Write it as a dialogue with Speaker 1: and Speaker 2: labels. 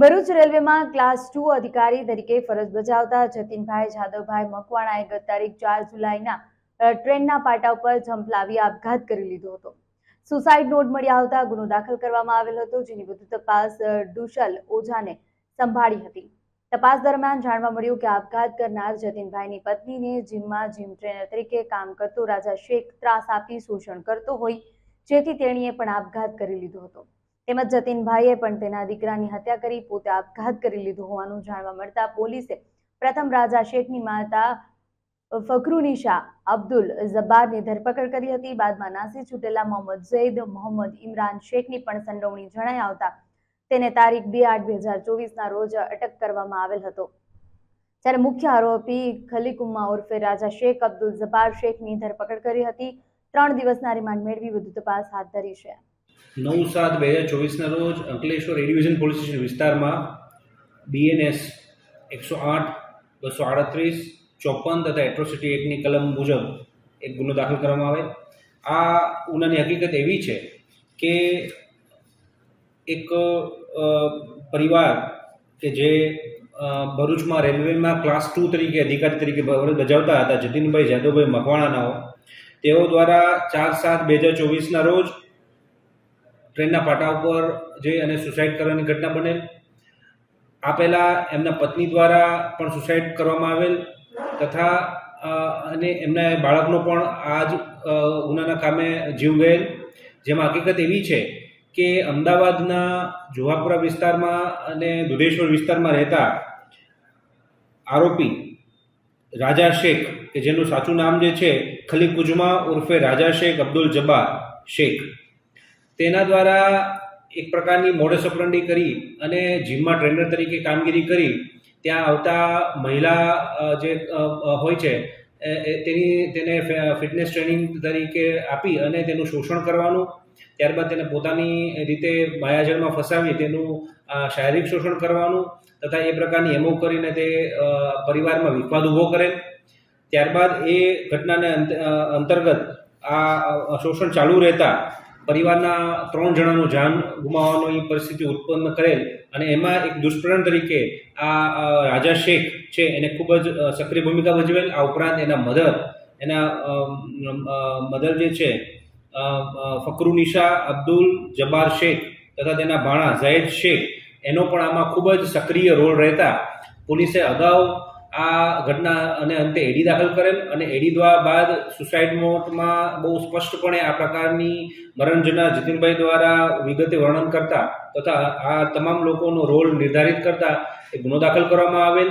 Speaker 1: ભરૂચ રેલવેમાં class two અધિકારી તરીકે ફરજ બજાવતા જતીનભાઈ જાદવભાઈ મકવાણાએ ગત તારીખ ચાર જુલાઈના ટ્રેનના પાટા ઉપર જંપ લાવી આપઘાત કરી લીધો હતો. સુસાઇડ નોટ મળી આવતા ગુનો દાખલ કરવામાં આવેલ હતો, જેની વધુ તપાસ ડુશલ ઓઝાને સંભાળી હતી. તપાસ દરમિયાન જાણવા મળ્યું કે આપઘાત કરનાર જતીનભાઈની પત્નીને જીમમાં જીમ ટ્રેનર તરીકે કામ કરતો રાજા શેખ ત્રાસ આપી શોષણ કરતો હોય, જેથી તેણીએ પણ આપઘાત કરી લીધો હતો. તેમજ જતીનભાઈએ પણ તેના દીકરાની હત્યા કરી, પોતે આપઘાત કરી લીધો હોવાનું જાણવા મળતા પોલીસે પ્રથમ રાજા શેખની માતા ફકરુનિશા અબ્દુલ જબ્બારની ધરપકડ કરી હતી. બાદમાં નાસી છૂટેલા મોહમ્મદ ઝૈદ, મોહમ્મદ ઇમરાન શેખની પણ સંડોવણી જણાઈ આવતા તેને તારીખ બે આઠ બે હજાર ચોવીસના રોજ અટક કરવામાં આવેલ હતો. જ્યારે મુખ્ય આરોપી ખલીકુમ્મા ઉર્ફે રાજા શેખ અબ્દુલ જબ્બાર શેખની ધરપકડ કરી હતી. ત્રણ દિવસના રિમાન્ડ મેળવી વધુ તપાસ હાથ ધરી છે.
Speaker 2: નવ સાત બે હજાર ચોવીસના રોજ Ankleshwar A division division police station વિસ્તારમાં બીએનએસ એકસો આઠ, બસો આડત્રીસ, ચોપન તથા એટ્રોસિટી એક્ટની કલમ મુજબ એક ગુનો દાખલ કરવામાં આવે. આ ગુનાની હકીકત એવી છે કે એક પરિવાર કે જે ભરૂચમાં રેલવેમાં ક્લાસ ટુ તરીકે અધિકારી તરીકે બજાવતા હતા, જતીનભાઈ જાદવભાઈ મકવાણાનાઓ, તેઓ દ્વારા ચાર સાત બે હજાર ચોવીસના રોજ ટ્રેનના પાટા ઉપર જઈ અને સુસાઇડ કરવાની ઘટના બનેલ. આ પહેલાં એમના પત્ની દ્વારા પણ સુસાઇડ કરવામાં આવેલ તથા અને એમના બાળકનો પણ આ જ ગુનાના કામે જીવ ગયેલ. જેમાં હકીકત એવી છે કે અમદાવાદના જુહાપુરા વિસ્તારમાં અને દુધેશ્વર વિસ્તારમાં રહેતા આરોપી રાજા શેખ, કે જેનું સાચું નામ જે છે ખલી કુજમા ઉર્ફે રાજા શેખ અબ્દુલ જબ્બાર શેખ. તેના દ્વારા એક પ્રકારની મોડે ઓપરંડી કરી અને જીમમાં ટ્રેનર તરીકે કામગીરી કરી, ત્યાં આવતા મહિલા જે હોય છે તેની, તેને ફિટનેસ ટ્રેનિંગ તરીકે આપી અને તેનું શોષણ કરવાનું, ત્યારબાદ તેને પોતાની રીતે માયાજળમાં ફસાવી તેનું શારીરિક શોષણ કરવાનું તથા એ પ્રકારની એમો કરીને તે પરિવારમાં વિખવાદ ઊભો કરે ત્યારબાદ એ ઘટનાને અંતર્ગત આ શોષણ ચાલુ રહેતા પરિવારના ત્રણ જણાનું જાન ગુમાવવાની પરિસ્થિતિ ઉત્પન્ન કરેલ અને એમાં એક દુષ્પ્રાણ તરીકે આ રાજા શેખ છે એને ખૂબ જ સક્રિય ભૂમિકા ભજવેલ. આ ઉપરાંત એના મધર એના મધર જે છે ફકરુ નિશા અબ્દુલ જબાર શેખ તથા તેના ભાણા ઝૈદ શેખ એનો પણ આમાં ખૂબ જ સક્રિય રોલ રહેતા. પોલીસે અગાઉ આ ઘટના અને અંતે એડી દાખલ કરેલ અને એડી દ્વારા બાદ સુસાઇડ નોટમાં બહુ સ્પષ્ટપણે આ પ્રકારની મરણજના જતીનભાઈ દ્વારા વિગતે વર્ણન કરતા તથા આ તમામ લોકોનો રોલ નિર્ધારિત કરતા એ ગુનો દાખલ કરવામાં આવેલ.